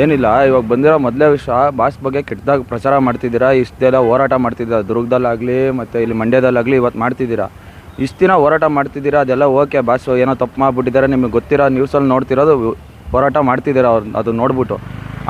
ಏನಿಲ್ಲ, ಇವಾಗ ಬಂದಿರೋ ಮೊದಲೇ ವಿಷಯ, ಬಾಸ್ ಬಗ್ಗೆ ಕೆಟ್ಟದಾಗ ಪ್ರಚಾರ ಮಾಡ್ತಿದ್ದೀರಾ? ಇಷ್ಟೆಲ್ಲ ಹೋರಾಟ ಮಾಡ್ತಿದ್ದೀರಾ? ದುರ್ಗದಲ್ಲಾಗಲಿ, ಮತ್ತು ಇಲ್ಲಿ ಮಂಡ್ಯದಲ್ಲಾಗಲಿ ಇವತ್ತು ಮಾಡ್ತಿದ್ದೀರಾ? ಇಷ್ಟು ದಿನ ಹೋರಾಟ ಮಾಡ್ತಿದ್ದೀರಾ? ಅದೆಲ್ಲ ಓಕೆ, ಬಾಸ್ ಏನೋ ತಪ್ಪು ಮಾಡಿಬಿಟ್ಟಿದ್ದಾರೆ. ನಿಮಗೆ ಗೊತ್ತಿರೋ ನ್ಯೂಸಲ್ಲಿ ನೋಡ್ತಿರೋದು ಹೋರಾಟ ಮಾಡ್ತಿದ್ದೀರಾ ಅವ್ರು ಅದು ನೋಡ್ಬಿಟ್ಟು.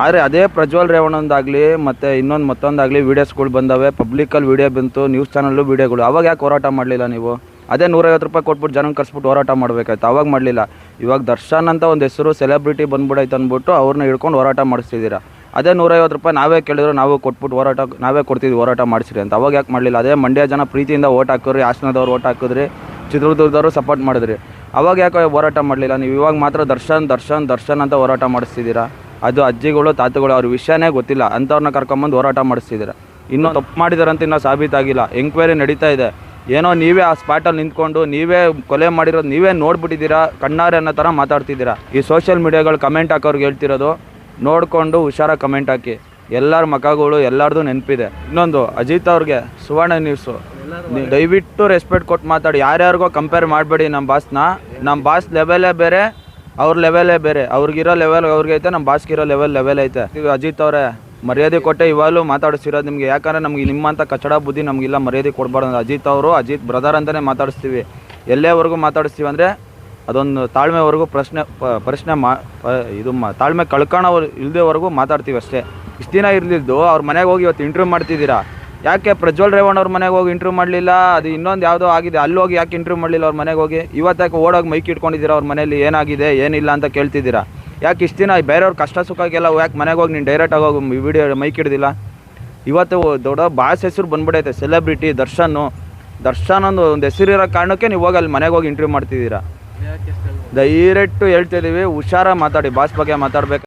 ಆದರೆ ಅದೇ ಪ್ರಜ್ವಲ್ ರೇವಣ್ಣಂದಾಗಲಿ, ಮತ್ತು ಇನ್ನೊಂದು ಮತ್ತೊಂದಾಗಲಿ ವೀಡಿಯೋಸ್ಗಳು ಬಂದವೆ. ಪಬ್ಲಿಕಲ್ಲಿ ವೀಡಿಯೋ ಬಂತು ನ್ಯೂಸ್ ಚಾನಲ್ಲು ವೀಡಿಯೋಗಳು ಅವಾಗ ಯಾಕೆ ಹೋರಾಟ ಮಾಡಲಿಲ್ಲ ನೀವು? ಅದೇ ನೂರೈವತ್ತು ರೂಪಾಯಿ ಕೊಟ್ಬಿಟ್ಟು ಜನಕ್ಕೆ ಕರ್ಸ್ಬಿಟ್ಟು ಹೋರಾಟ ಮಾಡಬೇಕಾಯ್ತು? ಅವಾಗ ಮಾಡಲಿಲ್ಲ. ಇವಾಗ ದರ್ಶನ್ ಅಂತ ಒಂದು ಹೆಸರು ಸೆಲೆಬ್ರಿಟಿ ಬಂದ್ಬಿಡೈತೆ ಅಂದ್ಬಿಟ್ಟು ಅವ್ರನ್ನ ಹಿಡ್ಕೊಂಡು ಹೋರಾಟ ಮಾಡಿಸ್ತಿದ್ದೀರಾ. ಅದೇ ನೂರೈವತ್ತು ರೂಪಾಯಿ ನಾವೇ ಕೇಳಿದ್ರು ನಾವು ಕೊಟ್ಬಿಟ್ಟು ಹೋರಾಟ, ನಾವೇ ಕೊಡ್ತಿದ್ವಿ ಹೋರಾಟ ಮಾಡಿಸ್ರಿ ಅಂತ. ಅವಾಗ ಯಾಕೆ ಮಾಡಲಿಲ್ಲ? ಅದೇ ಮಂಡ್ಯ ಜನ ಪ್ರೀತಿಯಿಂದ ಓಟ್ ಹಾಕಿದ್ರಿ, ಹಾಸನದವ್ರು ಓಟ್ ಹಾಕಿದ್ರಿ, ಚಿತ್ರದುರ್ಗದವರು ಸಪೋರ್ಟ್ ಮಾಡಿದ್ರಿ. ಅವಾಗ ಯಾಕೆ ಹೋರಾಟ ಮಾಡಲಿಲ್ಲ? ನೀವು ಇವಾಗ ಮಾತ್ರ ದರ್ಶನ್ ದರ್ಶನ್ ದರ್ಶನ್ ಅಂತ ಹೋರಾಟ ಮಾಡಿಸ್ತಿದ್ದೀರಾ? ಅದು ಅಜ್ಜಿಗಳು, ತಾತುಗಳು, ಅವ್ರ ವಿಷಯನೇ ಗೊತ್ತಿಲ್ಲ. ಅಂಥವ್ರನ್ನ ಕರ್ಕೊಂಬಂದು ಹೋರಾಟ ಮಾಡಿಸ್ತಿದ್ದೀರಾ? ಇನ್ನೂ ತಪ್ಪು ಮಾಡಿದಾರಂತ ಇನ್ನೂ ಸಾಬೀತಾಗಿಲ್ಲ. ಎಂಕ್ವೈರಿ ನಡೀತಾ ಇದೆ. ಏನೋ ನೀವೇ ಆ ಸ್ಪಾಟಲ್ಲಿ ನಿಂತ್ಕೊಂಡು, ನೀವೇ ಕೊಲೆ ಮಾಡಿರೋದು ನೀವೇ ನೋಡ್ಬಿಟ್ಟಿದ್ದೀರಾ, ಕಣ್ಣಾರೆ ಅನ್ನೋ ಥರ ಮಾತಾಡ್ತಿದ್ದೀರಾ. ಈ ಸೋಷಿಯಲ್ ಮೀಡಿಯಾಗಳು ಕಮೆಂಟ್ ಹಾಕೋರ್ಗೆ ಹೇಳ್ತಿರೋದು, ನೋಡಿಕೊಂಡು ಹುಷಾರಾಗಿ ಕಮೆಂಟ್ ಹಾಕಿ. ಎಲ್ಲರ ಮಕಗಳು, ಎಲ್ಲರದು ನೆನಪಿದೆ. ಇನ್ನೊಂದು, ಅಜಿತ್ ಅವ್ರಿಗೆ ಸುವರ್ಣ ನ್ಯೂಸು ದಯವಿಟ್ಟು ರೆಸ್ಪೆಕ್ಟ್ ಕೊಟ್ಟು ಮಾತಾಡಿ. ಯಾರ್ಯಾರಿಗೋ ಕಂಪೇರ್ ಮಾಡಬೇಡಿ ನಮ್ಮ ಬಾಸ್ನ ನಮ್ಮ ಬಾಸ್ ಲೆವೆಲೇ ಬೇರೆ, ಅವ್ರ ಲೆವೆಲೇ ಬೇರೆ. ಅವ್ರಿಗಿರೋ ಲೆವೆಲ್ ಅವ್ರಿಗೆ ಐತೆ ನಮ್ಮ ಬಾಸ್ಗಿರೋ ಲೆವೆಲ್ ಲೆವೆಲ್ ಐತೆ. ಅಜಿತ್ ಅವರೇ ಮರ್ಯಾದೆ ಕೊಟ್ಟೆ. ಇವಾಗಲೂ ಮಾತಾಡಿಸ್ತಿರೋದು ನಿಮಗೆ. ಯಾಕಂದರೆ ನಮ್ಗೆ ನಿಮ್ಮಂಥ ಕಚಡ ಬುದ್ಧಿ ನಮಗಿಲ್ಲ. ಮರ್ಯಾದೆ ಕೊಡಬಾರ್ದು. ಅಜಿತ್ ಅವರು, ಅಜಿತ್ ಬ್ರದರ್ ಅಂತಲೇ ಮಾತಾಡಿಸ್ತೀವಿ. ಎಲ್ಲೇವರೆಗೂ ಮಾತಾಡಿಸ್ತೀವಿ ಅಂದರೆ ಅದೊಂದು ತಾಳ್ಮೆವರೆಗೂ ಪ್ರಶ್ನೆ ಪ್ರಶ್ನೆ ಮಾ ಇದು ತಾಳ್ಮೆ ಕಳ್ಕೊಳ್ಳೋ ಇಲ್ಲದೇವರೆಗೂ ಮಾತಾಡ್ತೀವಿ ಅಷ್ಟೇ. ಇಷ್ಟು ದಿನ ಇರಲಿದ್ದು ಅವ್ರ ಮನೆಗೆ ಹೋಗಿ ಇವತ್ತು ಇಂಟರ್ವ್ಯೂ ಮಾಡ್ತಿದ್ದೀರಾ? ಯಾಕೆ ಪ್ರಜ್ವಲ್ ರೇವಣ್ಣ ಅವ್ರ ಮನೆಗೆ ಹೋಗಿ ಇಂಟರ್ವ್ಯೂ ಮಾಡಲಿಲ್ಲ? ಅದು ಇನ್ನೊಂದು ಯಾವುದೋ ಆಗಿದೆ. ಅಲ್ಲಿ ಹೋಗಿ ಯಾಕೆ ಇಂಟರ್ವ್ಯೂ ಮಾಡಲಿಲ್ಲ ಅವ್ರ ಮನೆಗೆ ಹೋಗಿ? ಇವತ್ತಾಕೆ ಓಡೋಗಿ ಮೈಕ್ ಇಟ್ಕೊಂಡಿದ್ದೀರಾ ಅವ್ರ ಮನೇಲಿ ಏನಾಗಿದೆ? ಏನಿಲ್ಲ ಅಂತ ಕೇಳ್ತಿದ್ದೀರಾ? ಯಾಕೆ ಇಷ್ಟು ದಿನ ಬೇರೆಯವ್ರ ಕಷ್ಟ ಸುಖಕ್ಕೆಲ್ಲ ಯಾಕೆ ಮನೆಗೆ ಹೋಗಿ ನೀನು ಡೈರೆಕ್ಟಾಗಿ ಹೋಗಿ ವಿಡಿಯೋ ಮೈಕ್ ಹಿಡ್ದಿಲ್ಲ? ಇವತ್ತು ದೊಡ್ಡ ಬಾಸ್ ಹೆಸರು ಬಂದ್ಬಿಡೈತೆ ಸೆಲೆಬ್ರಿಟಿ ದರ್ಶನ್ ದರ್ಶನ್ ಒಂದು ಒಂದು ಹೆಸರಿರೋ ಕಾರಣಕ್ಕೆ ನೀವು ಹೋಗಿ ಅಲ್ಲಿ ಮನೆಗೆ ಹೋಗಿ ಇಂಟರ್ವ್ಯೂ ಮಾಡ್ತಿದ್ದೀರಾ? ಡೈರೆಕ್ಟು ಹೇಳ್ತಿದ್ದೀವಿ ಹುಷಾರಾಗಿ ಮಾತಾಡಿ ಬಾಸ್ ಬಗ್ಗೆ ಮಾತಾಡ್ಬೇಕು.